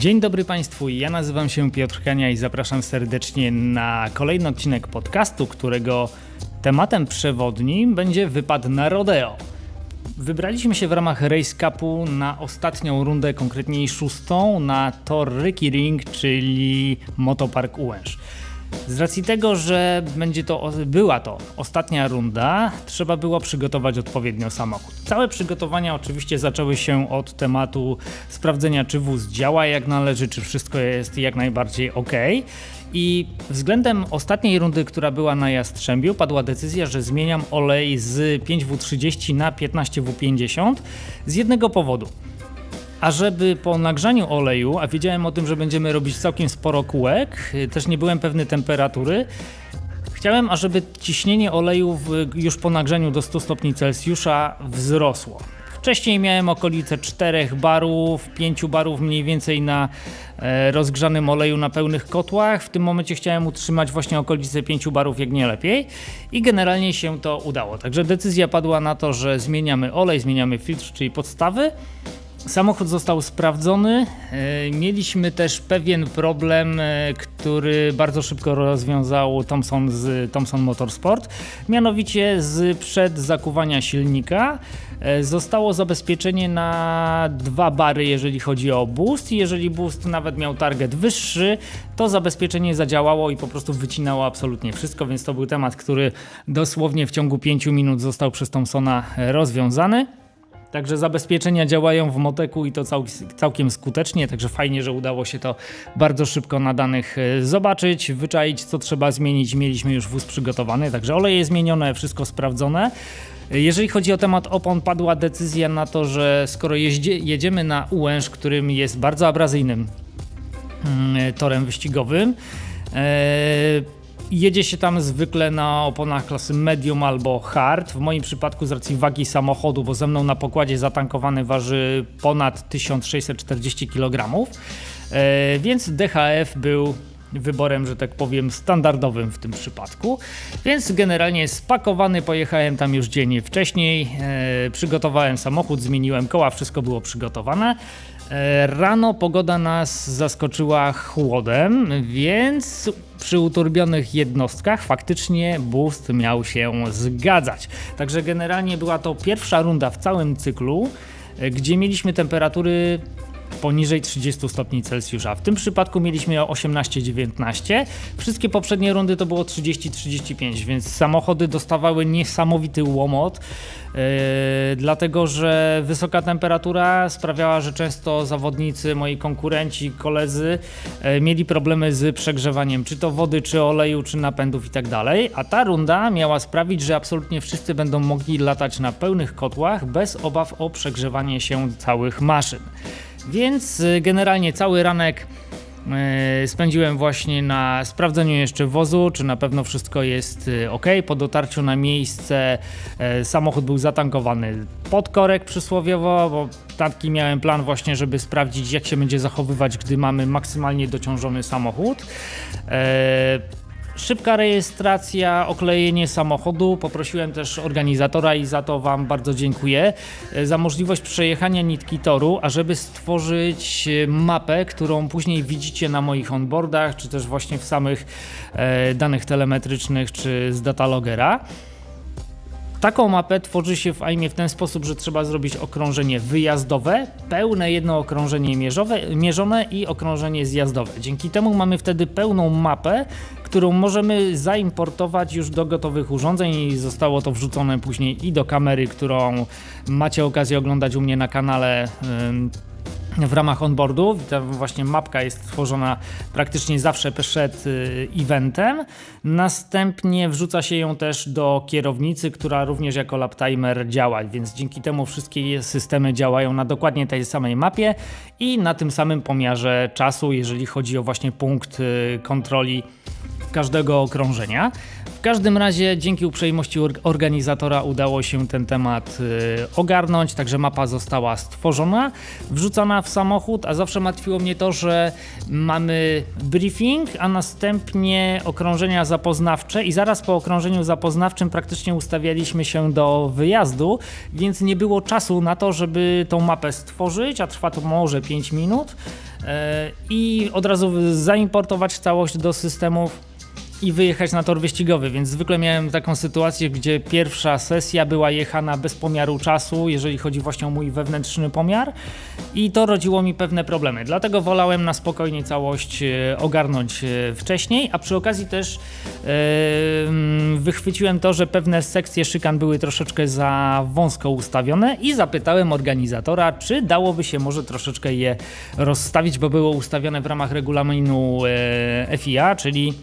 Dzień dobry Państwu, ja nazywam się Piotr Kania i zapraszam serdecznie na kolejny odcinek podcastu, którego tematem przewodnim będzie wypad na rodeo. Wybraliśmy się w ramach Race Cupu na ostatnią rundę, konkretniej szóstą, na tor Ricky Ring, czyli Motopark Ułęż. Z racji tego, że będzie to, była to ostatnia runda, trzeba było przygotować odpowiednio samochód. Całe przygotowania oczywiście zaczęły się od tematu sprawdzenia, czy wóz działa jak należy, czy wszystko jest jak najbardziej ok. I względem ostatniej rundy, która była na Jastrzębiu, padła decyzja, że zmieniam olej z 5W30 na 15W50 z jednego powodu. A żeby po nagrzaniu oleju, a wiedziałem o tym, że będziemy robić całkiem sporo kółek, y, też nie byłem pewny temperatury, chciałem, ażeby ciśnienie oleju już po nagrzaniu do 100 stopni Celsjusza wzrosło. Wcześniej miałem okolice 4 barów, 5 barów mniej więcej na e, rozgrzanym oleju na pełnych kotłach. W tym momencie chciałem utrzymać właśnie okolice 5 barów, jak nie lepiej. I generalnie się to udało. Także decyzja padła na to, że zmieniamy olej, zmieniamy filtr, czyli podstawy. Samochód został sprawdzony. E, mieliśmy też pewien problem, e, który bardzo szybko rozwiązał Thomson z Thomson Motorsport. Mianowicie z przed zakuwania silnika e, zostało zabezpieczenie na dwa bary, jeżeli chodzi o boost. Jeżeli boost nawet miał target wyższy, to zabezpieczenie zadziałało i po prostu wycinało absolutnie wszystko, więc to był temat, który dosłownie w ciągu 5 minut został przez Thomsona rozwiązany. Także zabezpieczenia działają w Moteku i to cał, całkiem skutecznie, także fajnie, że udało się to bardzo szybko na danych e, zobaczyć, wyczaić co trzeba zmienić. Mieliśmy już wóz przygotowany, także olej jest zmienione, wszystko sprawdzone. Jeżeli chodzi o temat opon, padła decyzja na to, że skoro jedziemy na Ułęż, którym jest bardzo abrazyjnym mm, torem wyścigowym, e, Jedzie się tam zwykle na oponach klasy medium albo hard. W moim przypadku z racji wagi samochodu, bo ze mną na pokładzie zatankowany waży ponad 1640 kg, e, więc DHF był wyborem, że tak powiem, standardowym w tym przypadku. Więc generalnie spakowany pojechałem tam już dzień wcześniej, e, przygotowałem samochód, zmieniłem koła, wszystko było przygotowane. E, rano pogoda nas zaskoczyła chłodem, więc przy uturbionych jednostkach faktycznie boost miał się zgadzać. Także generalnie była to pierwsza runda w całym cyklu, e, gdzie mieliśmy temperatury poniżej 30 stopni Celsjusza. W tym przypadku mieliśmy 18-19. Wszystkie poprzednie rundy to było 30-35, więc samochody dostawały niesamowity łomot, yy, dlatego że wysoka temperatura sprawiała, że często zawodnicy, moi konkurenci, koledzy yy, mieli problemy z przegrzewaniem, czy to wody, czy oleju, czy napędów i tak. A ta runda miała sprawić, że absolutnie wszyscy będą mogli latać na pełnych kotłach bez obaw o przegrzewanie się całych maszyn. Więc y, generalnie cały ranek y, spędziłem właśnie na sprawdzeniu jeszcze wozu, czy na pewno wszystko jest y, ok. Po dotarciu na miejsce samochód był zatankowany pod korek przysłowiowo, bo taki miałem plan właśnie, żeby sprawdzić jak się będzie zachowywać, gdy mamy maksymalnie dociążony samochód. Szybka rejestracja, oklejenie samochodu. Poprosiłem też organizatora i za to Wam bardzo dziękuję e, za możliwość przejechania nitki toru, ażeby stworzyć e, mapę, którą później widzicie na moich onboardach, czy też właśnie w samych e, danych telemetrycznych, czy z datalogera. Taką mapę tworzy się w AIMie w ten sposób, że trzeba zrobić okrążenie wyjazdowe, pełne jedno okrążenie mierzowe, mierzone i okrążenie zjazdowe. Dzięki temu mamy wtedy pełną mapę, którą możemy zaimportować już do gotowych urządzeń i zostało to wrzucone później i do kamery, którą macie okazję oglądać u mnie na kanale w ramach onboardu. Ta właśnie mapka jest tworzona praktycznie zawsze przed y, eventem. Następnie wrzuca się ją też do kierownicy, która również jako lap timer działa, więc dzięki temu wszystkie systemy działają na dokładnie tej samej mapie i na tym samym pomiarze czasu, jeżeli chodzi o właśnie punkt y, kontroli każdego okrążenia. W każdym razie dzięki uprzejmości organizatora udało się ten temat y, ogarnąć, także mapa została stworzona, wrzucona w samochód, a zawsze martwiło mnie to, że mamy briefing, a następnie okrążenia zapoznawcze i zaraz po okrążeniu zapoznawczym praktycznie ustawialiśmy się do wyjazdu, więc nie było czasu na to, żeby tą mapę stworzyć, a trwa to może 5 minut e, i od razu zaimportować całość do systemów i wyjechać na tor wyścigowy, więc zwykle miałem taką sytuację, gdzie pierwsza sesja była jechana bez pomiaru czasu, jeżeli chodzi właśnie o mój wewnętrzny pomiar i to rodziło mi pewne problemy. Dlatego wolałem na spokojnie całość e, ogarnąć e, wcześniej, a przy okazji też yy, wychwyciłem to, że pewne sekcje szykan były troszeczkę za wąsko ustawione i zapytałem organizatora, czy dałoby się może troszeczkę je rozstawić, bo było ustawione w ramach regulaminu yy, FIA, czyli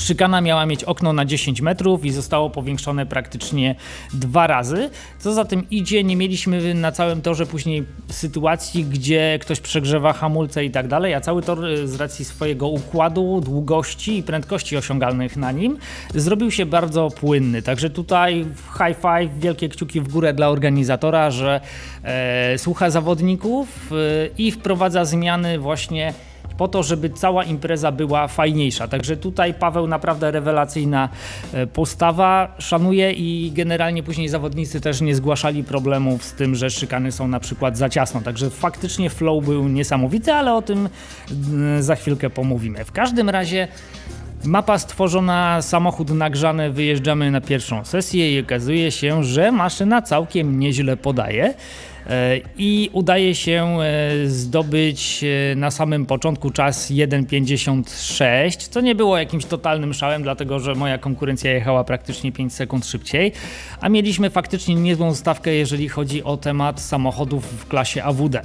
Szykana miała mieć okno na 10 metrów i zostało powiększone praktycznie dwa razy. Co za tym idzie, nie mieliśmy na całym torze później sytuacji, gdzie ktoś przegrzewa hamulce i tak dalej, a cały tor y, z racji swojego układu, długości i prędkości osiągalnych na nim zrobił się bardzo płynny. Także tutaj high five, wielkie kciuki w górę dla organizatora, że e, słucha zawodników e, i wprowadza zmiany właśnie po to, żeby cała impreza była fajniejsza. Także tutaj Paweł naprawdę rewelacyjna e, postawa, szanuje i generalnie później zawodnicy też nie zgłaszali problemów z tym, że szykany są na przykład za ciasno. Także faktycznie flow był niesamowity, ale o tym mm, za chwilkę pomówimy. W każdym razie Mapa stworzona, samochód nagrzany, wyjeżdżamy na pierwszą sesję i okazuje się, że maszyna całkiem nieźle podaje. E, i udaje się e, zdobyć e, na samym początku czas 1,56, co nie było jakimś totalnym szałem, dlatego że moja konkurencja jechała praktycznie 5 sekund szybciej, a mieliśmy faktycznie niezłą stawkę, jeżeli chodzi o temat samochodów w klasie AWD.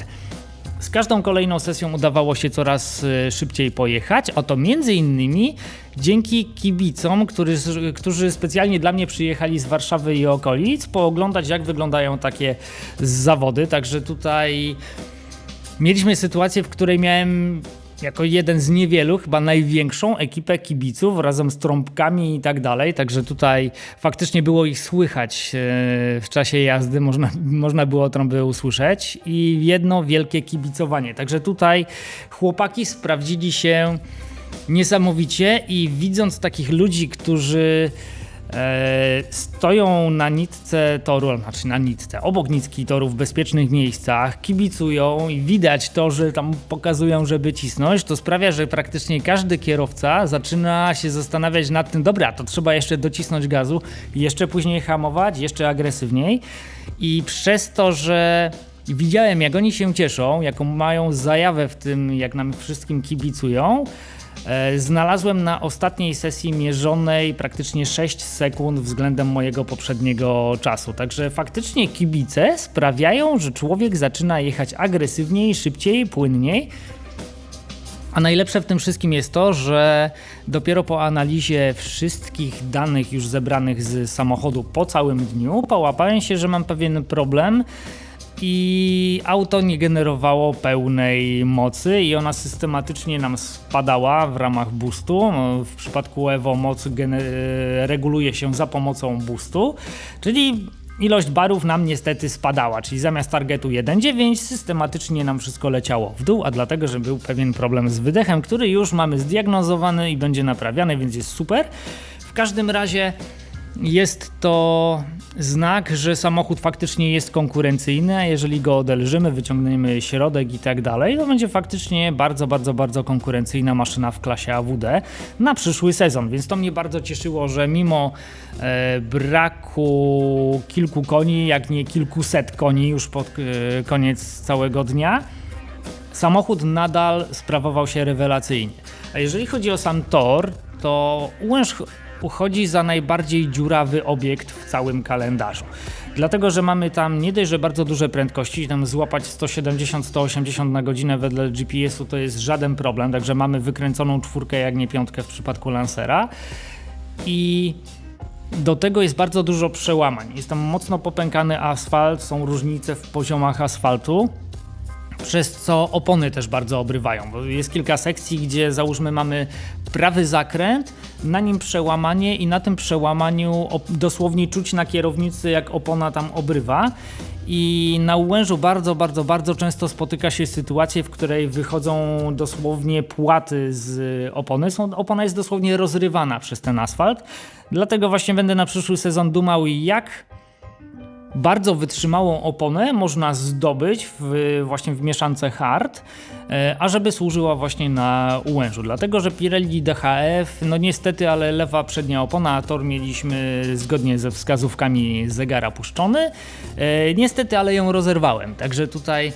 Z każdą kolejną sesją udawało się coraz e, szybciej pojechać, a to między innymi dzięki kibicom, który, którzy specjalnie dla mnie przyjechali z Warszawy i okolic, pooglądać jak wyglądają takie zawody. Także tutaj mieliśmy sytuację, w której miałem jako jeden z niewielu, chyba największą ekipę kibiców razem z trąbkami i tak dalej. Także tutaj faktycznie było ich słychać e, w czasie jazdy, można, można było trąby usłyszeć i jedno wielkie kibicowanie. Także tutaj chłopaki sprawdzili się niesamowicie i widząc takich ludzi, którzy stoją na nitce toru, znaczy na nitce, obok nitki toru w bezpiecznych miejscach, kibicują i widać to, że tam pokazują, żeby cisnąć, to sprawia, że praktycznie każdy kierowca zaczyna się zastanawiać nad tym, dobra, to trzeba jeszcze docisnąć gazu, jeszcze później hamować, jeszcze agresywniej. I przez to, że widziałem jak oni się cieszą, jaką mają zajawę w tym, jak nam wszystkim kibicują, E, znalazłem na ostatniej sesji mierzonej praktycznie 6 sekund względem mojego poprzedniego czasu. Także faktycznie kibice sprawiają, że człowiek zaczyna jechać agresywniej, szybciej, płynniej. A najlepsze w tym wszystkim jest to, że dopiero po analizie wszystkich danych już zebranych z samochodu po całym dniu połapałem się, że mam pewien problem i auto nie generowało pełnej mocy i ona systematycznie nam spadała w ramach boostu. No, w przypadku Evo moc reguluje się za pomocą boostu, czyli ilość barów nam niestety spadała, czyli zamiast targetu 1.9 systematycznie nam wszystko leciało w dół, a dlatego, że był pewien problem z wydechem, który już mamy zdiagnozowany i będzie naprawiany, więc jest super. W każdym razie jest to znak, że samochód faktycznie jest konkurencyjny, a jeżeli go odelżymy, wyciągniemy środek i tak dalej, to będzie faktycznie bardzo, bardzo, bardzo konkurencyjna maszyna w klasie AWD na przyszły sezon. Więc to mnie bardzo cieszyło, że mimo e, braku kilku koni, jak nie kilkuset koni już pod e, koniec całego dnia, samochód nadal sprawował się rewelacyjnie. A jeżeli chodzi o sam tor, to Łęż uchodzi za najbardziej dziurawy obiekt w całym kalendarzu. Dlatego, że mamy tam nie dość, że bardzo duże prędkości, tam złapać 170-180 na godzinę wedle GPS-u to jest żaden problem, także mamy wykręconą czwórkę, jak nie piątkę w przypadku Lancera. I do tego jest bardzo dużo przełamań. Jest tam mocno popękany asfalt, są różnice w poziomach asfaltu. Przez co opony też bardzo obrywają, bo jest kilka sekcji, gdzie załóżmy mamy prawy zakręt, na nim przełamanie i na tym przełamaniu dosłownie czuć na kierownicy jak opona tam obrywa i na Ułężu bardzo, bardzo, bardzo często spotyka się sytuacje, w której wychodzą dosłownie płaty z opony. Są, opona jest dosłownie rozrywana przez ten asfalt. Dlatego właśnie będę na przyszły sezon dumał, jak bardzo wytrzymałą oponę można zdobyć w, właśnie w mieszance hard, e, a żeby służyła właśnie na ułężu. Dlatego, że Pirelli DHF, no niestety, ale lewa przednia opona, tor mieliśmy zgodnie ze wskazówkami zegara puszczony. E, niestety, ale ją rozerwałem, także tutaj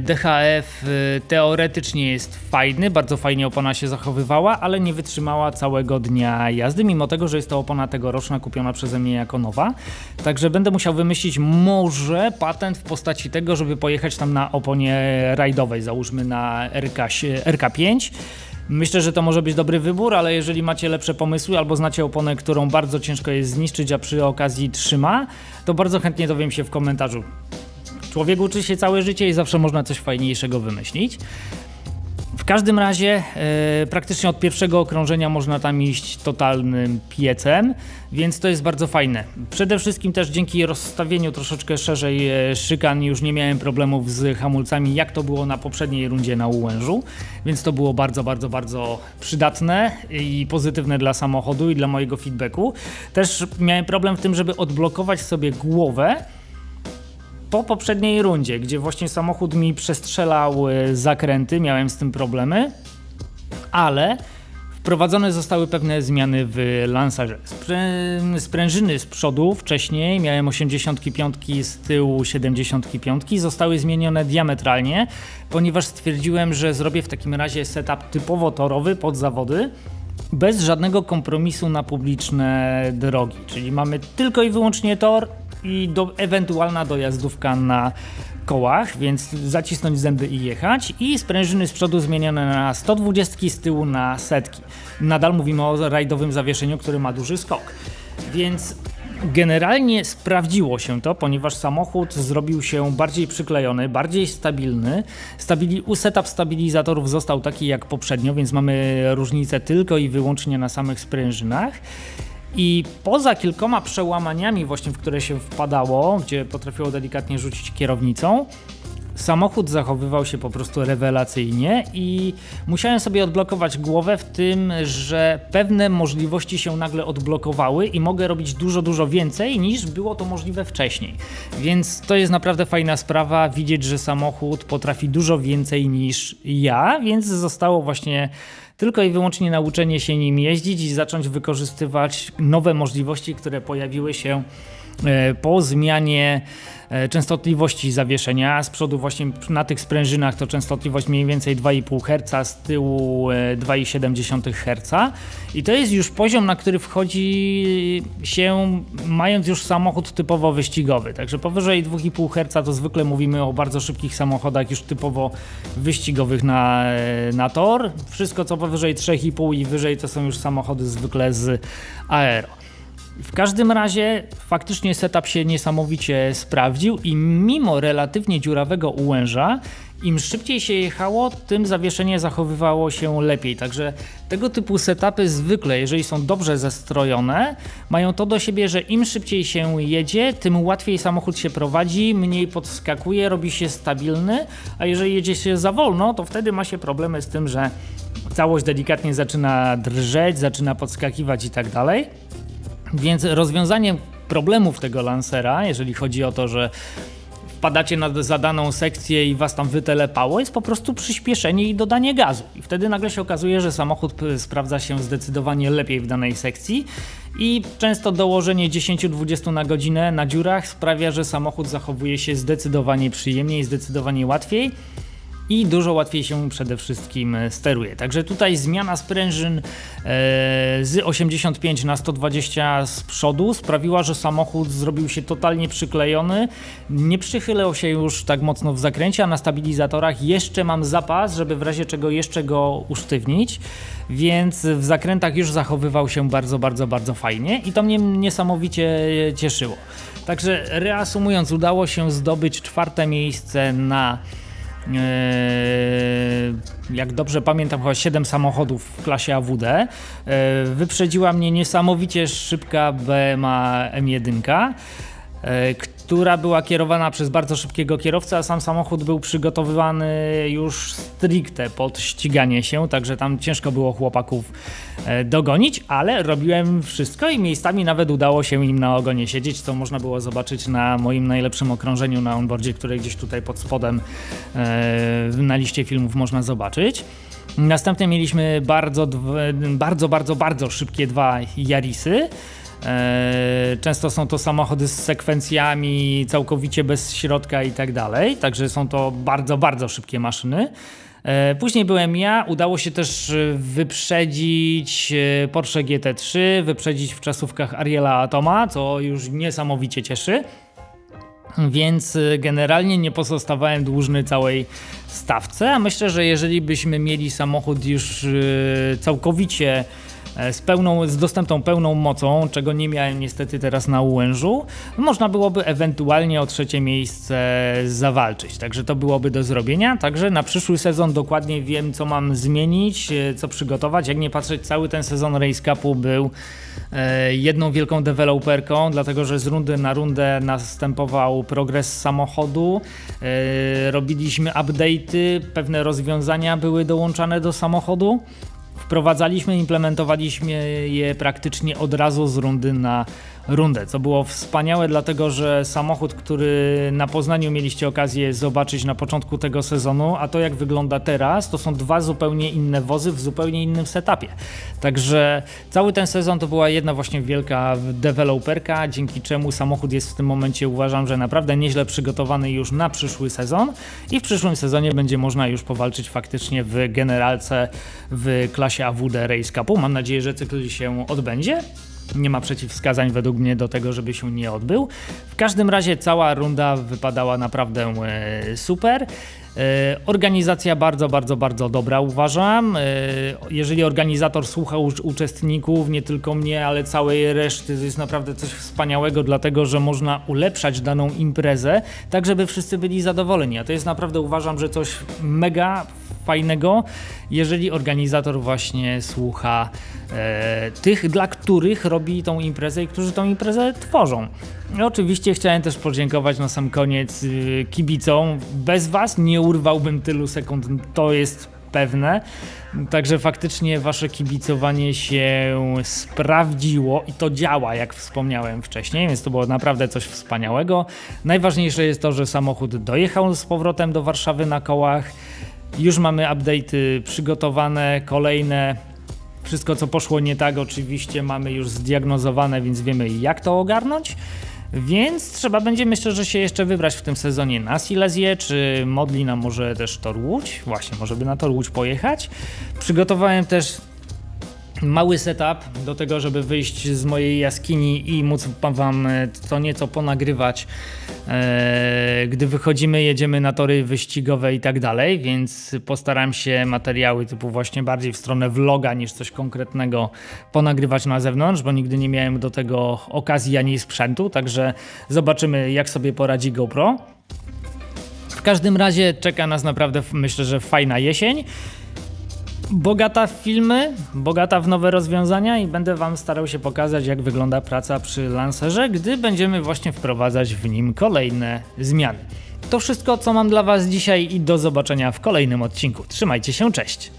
DHF e, teoretycznie jest fajny, bardzo fajnie opona się zachowywała, ale nie wytrzymała całego dnia jazdy, mimo tego, że jest to opona tegoroczna, kupiona przeze mnie jako nowa. Także będę musiał wymyślić może patent w postaci tego, żeby pojechać tam na oponie rajdowej, załóżmy na RK, RK5. Myślę, że to może być dobry wybór, ale jeżeli macie lepsze pomysły albo znacie oponę, którą bardzo ciężko jest zniszczyć, a przy okazji trzyma, to bardzo chętnie dowiem się w komentarzu. Człowiek uczy się całe życie i zawsze można coś fajniejszego wymyślić. W każdym razie e, praktycznie od pierwszego okrążenia można tam iść totalnym piecem, więc to jest bardzo fajne. Przede wszystkim też dzięki rozstawieniu troszeczkę szerzej e, szykan już nie miałem problemów z hamulcami, jak to było na poprzedniej rundzie na Ułężu, więc to było bardzo, bardzo, bardzo przydatne i pozytywne dla samochodu i dla mojego feedbacku. Też miałem problem w tym, żeby odblokować sobie głowę po poprzedniej rundzie, gdzie właśnie samochód mi przestrzelał e, zakręty, miałem z tym problemy, ale wprowadzone zostały pewne zmiany w Lansarze. sprężyny z przodu wcześniej miałem 85, z tyłu 75, zostały zmienione diametralnie, ponieważ stwierdziłem, że zrobię w takim razie setup typowo torowy pod zawody bez żadnego kompromisu na publiczne drogi. Czyli mamy tylko i wyłącznie tor, i do, ewentualna dojazdówka na kołach, więc zacisnąć zęby i jechać i sprężyny z przodu zmienione na 120, z tyłu na setki. Nadal mówimy o rajdowym zawieszeniu, który ma duży skok. Więc Generalnie sprawdziło się to, ponieważ samochód zrobił się bardziej przyklejony, bardziej stabilny. Stabili setup stabilizatorów został taki jak poprzednio, więc mamy różnicę tylko i wyłącznie na samych sprężynach. I poza kilkoma przełamaniami, właśnie w które się wpadało, gdzie potrafiło delikatnie rzucić kierownicą, samochód zachowywał się po prostu rewelacyjnie i musiałem sobie odblokować głowę w tym, że pewne możliwości się nagle odblokowały i mogę robić dużo, dużo więcej niż było to możliwe wcześniej. Więc to jest naprawdę fajna sprawa, widzieć, że samochód potrafi dużo więcej niż ja, więc zostało właśnie tylko i wyłącznie nauczenie się nim jeździć i zacząć wykorzystywać nowe możliwości, które pojawiły się e, po zmianie częstotliwości zawieszenia. Z przodu właśnie na tych sprężynach to częstotliwość mniej więcej 2,5 Hz, z tyłu 2,7 e, Hz. I to jest już poziom, na który wchodzi się mając już samochód typowo wyścigowy. Także powyżej 2,5 Hz to zwykle mówimy o bardzo szybkich samochodach już typowo wyścigowych na, e, na tor. Wszystko co powyżej 3,5 i wyżej to są już samochody zwykle z aero. W każdym razie faktycznie setup się niesamowicie sprawdził i mimo relatywnie dziurawego ułęża, im szybciej się jechało, tym zawieszenie zachowywało się lepiej. Także tego typu setupy zwykle, jeżeli są dobrze zestrojone, mają to do siebie, że im szybciej się jedzie, tym łatwiej samochód się prowadzi, mniej podskakuje, robi się stabilny, a jeżeli jedzie się za wolno, to wtedy ma się problemy z tym, że całość delikatnie zaczyna drżeć, zaczyna podskakiwać i tak dalej. Więc rozwiązaniem problemów tego lansera, jeżeli chodzi o to, że wpadacie na zadaną sekcję i was tam wytelepało, jest po prostu przyspieszenie i dodanie gazu. I wtedy nagle się okazuje, że samochód sprawdza się zdecydowanie lepiej w danej sekcji i często dołożenie 10-20 na godzinę na dziurach sprawia, że samochód zachowuje się zdecydowanie przyjemniej, zdecydowanie łatwiej i dużo łatwiej się przede wszystkim e, steruje. Także tutaj zmiana sprężyn e, z 85 na 120 z przodu sprawiła, że samochód zrobił się totalnie przyklejony, nie przychylał się już tak mocno w zakręcie, a na stabilizatorach jeszcze mam zapas, żeby w razie czego jeszcze go usztywnić, więc w zakrętach już zachowywał się bardzo, bardzo, bardzo fajnie i to mnie niesamowicie cieszyło. Także reasumując, udało się zdobyć czwarte miejsce na jak dobrze pamiętam, chyba 7 samochodów w klasie AWD. E, wyprzedziła mnie niesamowicie szybka BMA M1 która była kierowana przez bardzo szybkiego kierowcę, a sam samochód był przygotowywany już stricte pod ściganie się, także tam ciężko było chłopaków e, dogonić, ale robiłem wszystko i miejscami nawet udało się im na ogonie siedzieć, co można było zobaczyć na moim najlepszym okrążeniu na onboardzie, które gdzieś tutaj pod spodem e, na liście filmów można zobaczyć. Następnie mieliśmy bardzo, bardzo, bardzo, bardzo szybkie dwa Yarisy. E, często są to samochody z sekwencjami całkowicie bez środka i tak dalej, także są to bardzo, bardzo szybkie maszyny. E, później byłem ja, udało się też wyprzedzić e, Porsche GT3, wyprzedzić w czasówkach Ariela Atoma, co już niesamowicie cieszy. Więc generalnie nie pozostawałem dłużny całej stawce, a myślę, że jeżeli byśmy mieli samochód już całkowicie z, pełną, z dostępną pełną mocą, czego nie miałem niestety teraz na Ułężu, można byłoby ewentualnie o trzecie miejsce zawalczyć. Także to byłoby do zrobienia. Także na przyszły sezon dokładnie wiem, co mam zmienić, e, co przygotować. Jak nie patrzeć, cały ten sezon Race Cupu był e, jedną wielką deweloperką, dlatego że z rundy na rundę następował progres samochodu. Robiliśmy update'y, pewne rozwiązania były dołączane do samochodu wprowadzaliśmy, implementowaliśmy je praktycznie od razu z rundy na rundę, co było wspaniałe, dlatego że samochód, który na Poznaniu mieliście okazję zobaczyć na początku tego sezonu, a to jak wygląda teraz, to są dwa zupełnie inne wozy w zupełnie innym setupie. Także cały ten sezon to była jedna właśnie wielka deweloperka, dzięki czemu samochód jest w tym momencie uważam, że naprawdę nieźle przygotowany już na przyszły sezon i w przyszłym sezonie będzie można już powalczyć faktycznie w generalce w klasie AWD Race Cupu. Mam nadzieję, że cykl się odbędzie. Nie ma przeciwwskazań według mnie do tego, żeby się nie odbył. W każdym razie cała runda wypadała naprawdę e, super. E, organizacja bardzo, bardzo, bardzo dobra uważam. E, jeżeli organizator słucha uczestników, nie tylko mnie, ale całej reszty, to jest naprawdę coś wspaniałego, dlatego że można ulepszać daną imprezę, tak żeby wszyscy byli zadowoleni. A to jest naprawdę uważam, że coś mega fajnego, jeżeli organizator właśnie słucha e, tych, dla których robi tą imprezę i którzy tą imprezę tworzą. I oczywiście chciałem też podziękować na sam koniec y, kibicom. Bez Was nie urwałbym tylu sekund, to jest pewne. Także faktycznie wasze kibicowanie się sprawdziło i to działa, jak wspomniałem wcześniej, więc to było naprawdę coś wspaniałego. Najważniejsze jest to, że samochód dojechał z powrotem do Warszawy na kołach. Już mamy update'y przygotowane, kolejne. Wszystko, co poszło nie tak, oczywiście mamy już zdiagnozowane, więc wiemy, jak to ogarnąć. Więc trzeba będzie, myślę, że się jeszcze wybrać w tym sezonie na Silesię, czy modli nam może też Tor Łódź. Właśnie, może by na Tor Łódź pojechać. Przygotowałem też mały setup do tego, żeby wyjść z mojej jaskini i móc wam co nieco ponagrywać, e, gdy wychodzimy, jedziemy na tory wyścigowe i tak dalej, więc postaram się materiały typu właśnie bardziej w stronę vloga niż coś konkretnego ponagrywać na zewnątrz, bo nigdy nie miałem do tego okazji ani sprzętu, także zobaczymy jak sobie poradzi GoPro. W każdym razie czeka nas naprawdę, myślę, że fajna jesień bogata w filmy, bogata w nowe rozwiązania i będę Wam starał się pokazać, jak wygląda praca przy Lancerze, gdy będziemy właśnie wprowadzać w nim kolejne zmiany. To wszystko, co mam dla Was dzisiaj i do zobaczenia w kolejnym odcinku. Trzymajcie się, cześć!